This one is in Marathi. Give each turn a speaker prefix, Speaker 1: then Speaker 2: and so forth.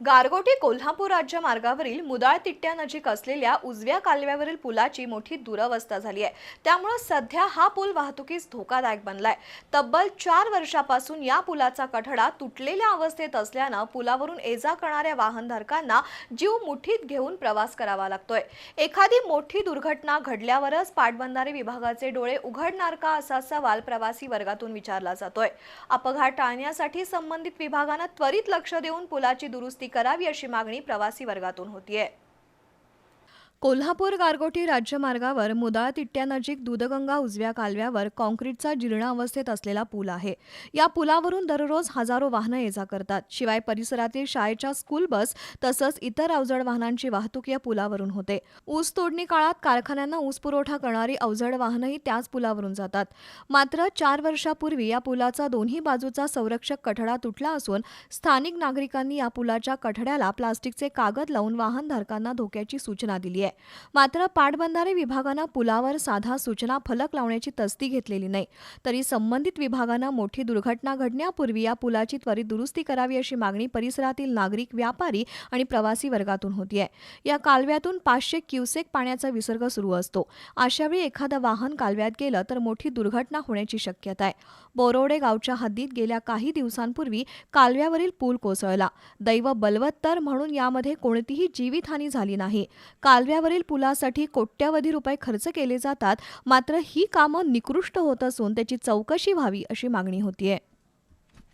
Speaker 1: गारगोटी कोल्हापूर राज्य मार्गावरील मुदाळ तिट्ट्यानजीक असलेल्या उजव्या कालव्यावरील पुलाची मोठी दुरवस्था झाली आहे. त्यामुळे सध्या हा पूल वाहतुकीस धोकादायक बनलाय. तब्बल चार वर्षापासून या पुलाचा कठडा तुटलेल्या अवस्थेत असल्यानं पुलावरून ये जा करणाऱ्या वाहनधारकांना जीव मुठीत घेऊन प्रवास करावा लागतोय. एखादी मोठी दुर्घटना घडल्यावरच पाटबंधारे विभागाचे डोळे उघडणार का असा सवाल प्रवासी वर्गातून विचारला जातोय. अपघात टाळण्यासाठी संबंधित विभागानं त्वरित लक्ष देऊन पुलाची दुरुस्ती करावी अशी मागणी प्रवासी वर्गातून होतीये. कोल्हापूर गारगोटी राज्यमार्गावर मुदाळ तिट्ट्यानजीक दूधगंगा उजव्या कालव्यावर कॉन्क्रीटचा जीर्ण अवस्थेत असलेला पूल आहे. या पुलावरून दररोज हजारो वाहनं ये जा करतात. शिवाय परिसरातील शाळेच्या स्कूल बस तसंच इतर अवजड वाहनांची वाहतूक या पुलावरून होते. ऊस तोडणी काळात कारखान्यांना ऊस पुरवठा करणारी अवजड वाहनंही त्याच पुलावरून जातात. मात्र चार वर्षापूर्वी या पुलाचा दोन्ही बाजूचा संरक्षक कठडा तुटला असून स्थानिक नागरिकांनी या पुलाच्या कठड्याला प्लास्टिकचे कागद लावून वाहनधारकांना धोक्याची सूचना दिली आहे. मात्र पाटबंधारे विभागानं पुलावर साधा सूचना फलक लावण्याची तस्ती घेतलेली नाही. तरी संबंधित विभागानं मोठी दुर्घटना घडण्यापूर्वी या पुलाची त्वरित दुरुस्ती करावी अशी मागणी परिसरातील नागरिक व्यापारी आणि प्रवासी वर्गातून होतीये. या कालव्यातून पाचशे क्युसेक पाण्याचा विसर्ग सुरू असतो. अशावेळी एखादं वाहन कालव्यात गेलं तर मोठी दुर्घटना होण्याची शक्यता आहे बोरोडे गावच्या हद्दीत गेल्या काही दिवसांपूर्वी कालव्यावरील पूल कोसळला. दैव बलवत्तर म्हणून यामध्ये कोणतीही जीवितहानी झाली नाही. कालव्या रस्त्यावरील पुलासाठी कोट्यावधी रुपये खर्च केले जातात मात्र ही कामं निकृष्ट होत असून त्याची चौकशी व्हावी अशी मागणी होतीये.